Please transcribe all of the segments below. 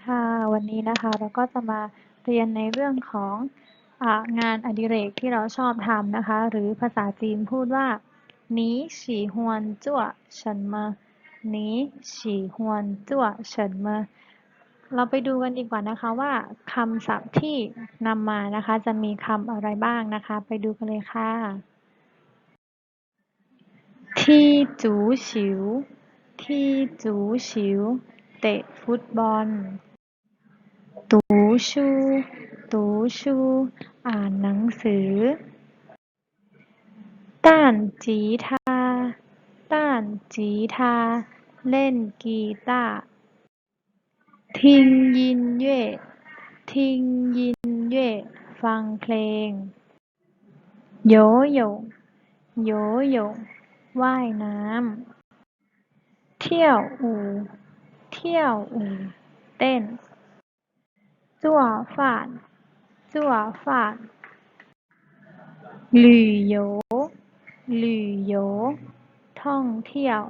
ค่ะวันนี้นะคะเราก็จะมาเรียนในเรื่องขององานอดิเรกที่เราชอบทำนะคะ หรือภาษาจีนพูดว่าหนีฉีฮวนจั่วฉันมาหนีฉีฮวนจั่วฉันมาเราไปดูกันดีกว่านะคะว่าคำศัพท์ที่นำมานะคะ จะมีคำอะไรบ้างนะคะ ไปดูกันเลยค่ะที่จูฉิวที่จูฉิว เตะฟุตบอล ตูชู ตูชู อ่านหนังสือ ต้านจีทา ต้านจีทา เล่นกีตาร์ทิงยินเย่ทิงยินเย่ฟังเพลง โยโย่โยโย่ว่ายน้ำ เที่ยวอู่ เที่ยวอู่เต้น จั่วฟ่านจั่วฟ่านหลี่โหยหลี่โหยท่องเที่ยว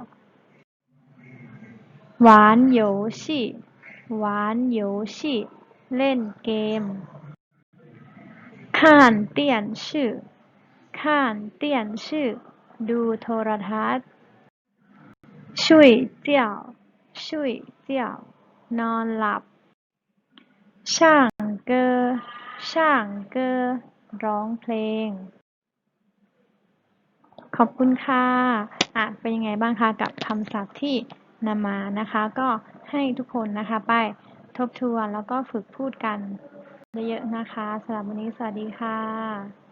หวานโหยวชี่หวานโหยวเล่นเกมข้านเตี้ยนชื่อข้านเตี้ยนชื่อ ดูโทรทัศน์ชุยเจี้ยว ชุยเจี้ยว นอนหลับ ช่างเกอ ช่างเกอ ร้องเพลง ขอบคุณค่ะอะ เป็นยังไงบ้างคะกับคำศัพท์ที่นำมานะคะ ก็ให้ทุกคนนะคะไปทบทวนแล้วก็ฝึกพูดกันเยอะๆนะคะสำหรับวันนี้สวัสดีค่ะ